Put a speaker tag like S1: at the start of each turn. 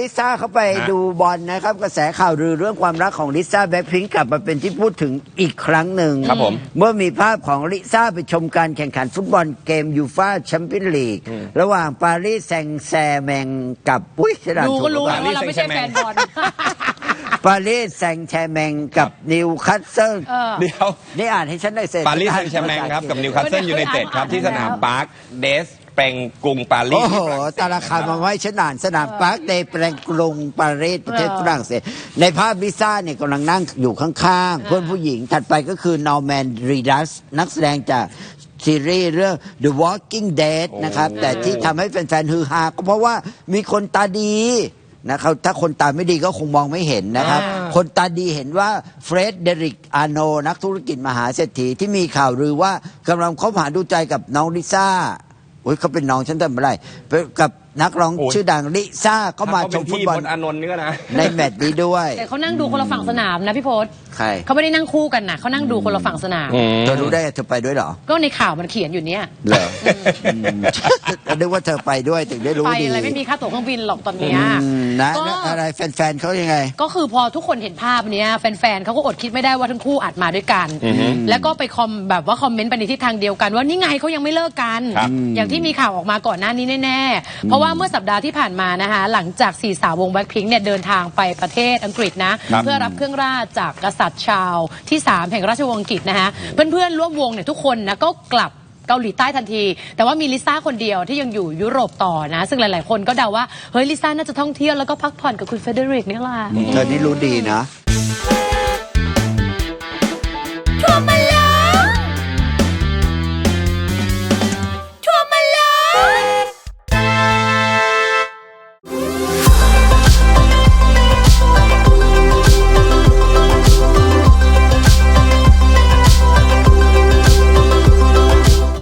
S1: ลิซ่าเขาไปดูบอลนะครับ กระแสข่าวลือเรื่องความรักของลิซ่าแบ็คพิงกลับมาเป็นที่พูดถึงอีกครั้งหนึ่ง
S2: ครับผม
S1: เมื่อมีภาพของลิซ่าไปชมการแข่งขันฟุตบอลเกมยูฟาแชมเปี้ยนลีก ระหว่างปารีสแซงแซร์แมงกับอุ้ยฉลาด
S3: ดู
S1: ถู
S3: ก็
S1: ห
S3: รู้
S1: อเป
S3: แล้ว
S1: ล่า
S3: ว่าเราไม่ใช่แฟนบอล
S1: ปารีสแซงแชร์แมงกับนิวคาสเซิล
S3: เออ
S2: เดี๋ยว
S1: นี่อ่านให้ฉันได้เสร็จ
S2: ปารีสแซงต์แชร์แมงครับกับนิวคาสเซิลยูไนเต็ดครับที่สนามปาร์คเดส เปรงกรุงปารี
S1: โอ้
S2: ส
S1: โหตาราคามาไว้ฉันอ่านสนามปาร์คเดย์แปลงกรุงปารีสประเทศฝรั่งเศส ในภาพลิซ่าเนี่ยกำลังนั่งอยู่ข้างๆ เพื่อนผู้หญิงถัดไปก็คือนอร์แมนรีดัสนักแสดงจากซีรีส์เรื่อง The Walking Dead นะครับ แต่ที่ทำให้แฟนๆฮือฮาก็เพราะว่ามีคนตาดีนะครับถ้าคนตาไม่ดีก็คงมองไม่เห็นนะครับ คนตาดีเห็นว่าเฟรดเดริกอาโน นักธุรกิจมหาเศรษฐีที่มีข่าวลือว่ากำลังคบหาดูใจกับน้องลิซ่า โอ้ยเขาเป็นน้องฉันทำอะไรเป็นกับ นักร้อง
S2: โอ้ย
S1: ชื่อดังลิซ่าก็มา
S2: ถ้
S1: ช
S2: เข
S1: ม
S2: เป็น
S1: ฟุต
S2: พี่
S1: บอล
S2: พลอานนท์นี่ก็นะ
S1: ในแมตช์นี้ด้วย
S3: แต่เขานั่งดูคนละฝั่งสนามนะพี่พศ
S1: ใคร
S3: เขาไม่ได้นั่งคู่กันนะเขานั่งดูคนละฝั่งสนาม
S1: เธอรู้ได้เธอไปด้วยเหรอ
S3: ก็ในข่าวมันเขียนอยู่เนี่ย
S1: เหรออืมนึกว่าเธอไปด้วยถึงได้รู้
S3: ไป
S1: ดี
S3: อะไรไม่มีค่าตั๋วเครื่องบินหรอกตอนเนี้ย
S1: อืมนะ
S3: ก็
S1: แล้วอะไรแฟนๆเขายังไง
S3: ก็คือพอทุกคนเห็นภาพเนี้ยแฟนๆเขาก็อดคิดไม่ได้ว่าทั้งคู่อาจมาด้วยกัน แล้วก็ไปคอมแบบว่าคอมเมนต์ไปในทิศทางเดียวกัน ว่านี่ไงเขายังไม่เลิกกัน
S2: ครับ
S3: อย่างที่มีข่าวออกมาก่อนหน้านี้แน่ๆเพราะว่าเมื่อสัปดาห์ที่ผ่านมานะคะหลังจากสี่สาววงแบ็คพิงเนี่ยเดินทางไปประเทศอังกฤษนะ
S2: ครับ
S3: เพื่อรับเครื่องราชจากกษัตริย์ชาวที่ 3 แห่งราชวงศ์อังกฤษนะคะเพื่อนๆร่วมวงเนี่ยทุกคนนะก็กลับเกาหลีใต้ทันที แต่ว่ามีลิซ่าคนเดียวที่ยังอยู่ยุโรปต่อนะ ซึ่งหลาย ๆ คนก็เดาว่า เฮ้ยลิซ่าน่าจะท่องเที่ยวแล้วก็พักผ่อนกับคุณเฟเดริกนี่แหละ
S1: เธอนี่รู้ดีนะ